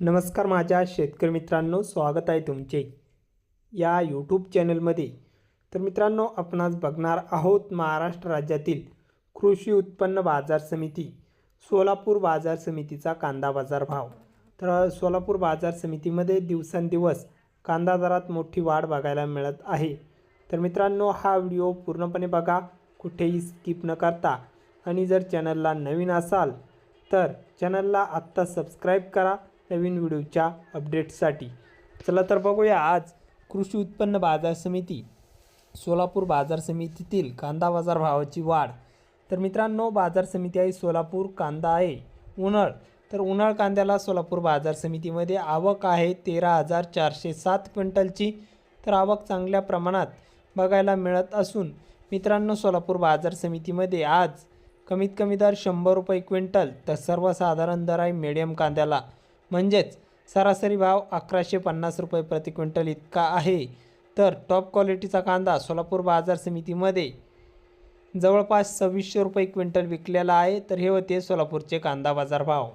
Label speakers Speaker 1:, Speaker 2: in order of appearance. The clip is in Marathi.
Speaker 1: नमस्कार माझ्या शेतकरी मित्रांनो स्वागत आहे तुमचे या यूट्यूब चॅनलमध्ये तर मित्रांनो आपण आज बघणार आहोत महाराष्ट्र राज्यातील कृषी उत्पन्न बाजार समिती सोलापूर बाजार समितीचा कांदा बाजार भाव. तर सोलापूर बाजार समितीमध्ये दिवसेंदिवस कांदा दरात मोठी वाढ बघायला मिळत आहे. तर मित्रांनो हा व्हिडिओ पूर्णपणे बघा कुठेही स्किप न करता. आणि जर चॅनलला नवीन असाल तर चॅनलला आत्ता सबस्क्राईब करा. नवीन व्हिडिओच्या अपडेट्ससाठी. चला तर बघूया आज कृषी उत्पन्न बाजार समिती सोलापूर बाजार समितीतील कांदा बाजार भावाची वाढ. तर मित्रांनो बाजार समिती आहे सोलापूर कांदा आहे. उन्हाळ तर उन्हाळ कांद्याला सोलापूर बाजार समितीमध्ये आवक आहे तेरा हजार चारशे सात क्विंटलची. तर आवक चांगल्या प्रमाणात बघायला मिळत असून मित्रांनो सोलापूर बाजार समितीमध्ये आज कमीत कमी दर शंभर रुपये क्विंटल तर सर्वसाधारण दर आहे मिडियम कांद्याला. म्हणजेच सरासरी भाव अकराशे पन्नास रुपये प्रति क्विंटल इतका आहे. तर टॉप क्वालिटीचा कांदा सोलापूर बाजार समितीमध्ये जवळपास सव्वीसशे रुपये क्विंटल विकलेला आहे. तर हे होते सोलापूरचे कांदा बाजार भाव.